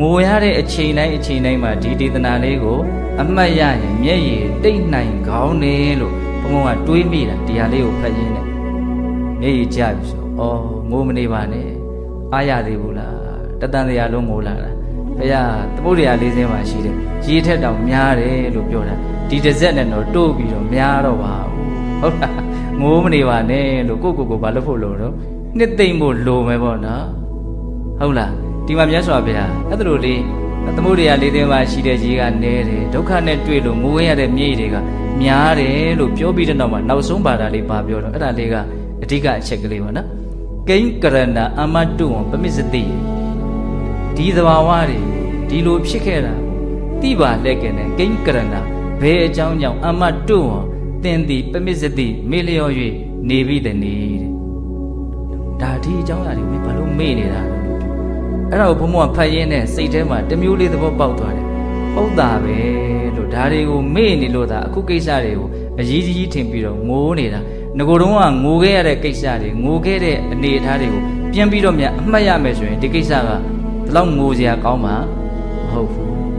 ငိုရတဲ့အချိန်တိုင်းအချိန်တိုင်းမှာဒီဒေသနာလေးကို အမှတ်ရရင်မျက်ရည်တိတ်နိုင်ကောင်းတယ်လို့ဘုံဘုံကတွေးမိတာဒီဟာလေးကိုဖတ်ရင်းနဲ့မျက်ရည်ကျပြီဆိုအော်ငိုမနေပါနဲ့အားရသေးဘူးလားတတန်တရားလုံးငိုလာတာဘုရားသမုဒ္ဒရာလေးစင်းမှာရှိတယ်ရေထက်တောင်များတယ်လို့ပြောတာဒီတစ်စက်နဲ့တော့တို့ပြီးတော့များတော့ပါဘူးဟုတ်လားငိုမနေပါနဲ့လို့ကိုကိုကိုဘာလို့ဖို့လို့တော့နှစ်သိမ့်ဖို့လိုမယ်ပေါ့နော်ဟုတ်လား ဒီမှာမြတ်စွာဘုရားအဲ့ဒါလိုလေးသမုဒ္ဒရာလေးသိမ်းမှာရှိတဲ့ကြီးကနေတယ်ဒုက္ခနဲ့တွေ့လို့ငိုရတဲ့မြေတွေကများတယ်လို့ပြောပြီးတဲ့နောက်မှာနောက်ဆုံးပါတာလေးပါပြောတော့အဲ့ဒါလေးကအဓိကအချက်ကလေးပါနော်ကိဉ္ကရဏအမတုဝံပမစ္စတိဒီသဘာဝတွေဒီလိုဖြစ်ခဲ့တာတိပါလက်ကနဲ့ကိဉ္ကရဏဘယ်အကြောင်းကြောင့်အမတုဝံသင်သည်ပမစ္စတိမေလျော်၍နေပြီတည်းတဲ့ဒါဒီအကြောင်းအရာတွေမင်းဘာလို့မေ့နေတာလဲ အဲ့ဒါကိုဘုံဘုံကဖတ်ရင်းနဲ့စိတ်ထဲမှာတစ်မျိုးလေးသဘောပေါက်သွားတယ်။ဟုတ်တာပဲလို့ဒါတွေကိုမေ့နေလို့သာအခုကိစ္စတွေကိုအရေးကြီးထင်ပြီးတော့ငိုးနေတာ။ငကိုယ်တုံးကငိုခဲ့ရတဲ့ကိစ္စတွေငိုခဲ့တဲ့အနေအထားတွေကိုပြန်ပြီးတော့မြန်အမှတ်ရမယ်ဆိုရင်ဒီကိစ္စကဒီလောက်ငိုစရာကောင်းမှာမဟုတ်ဘူး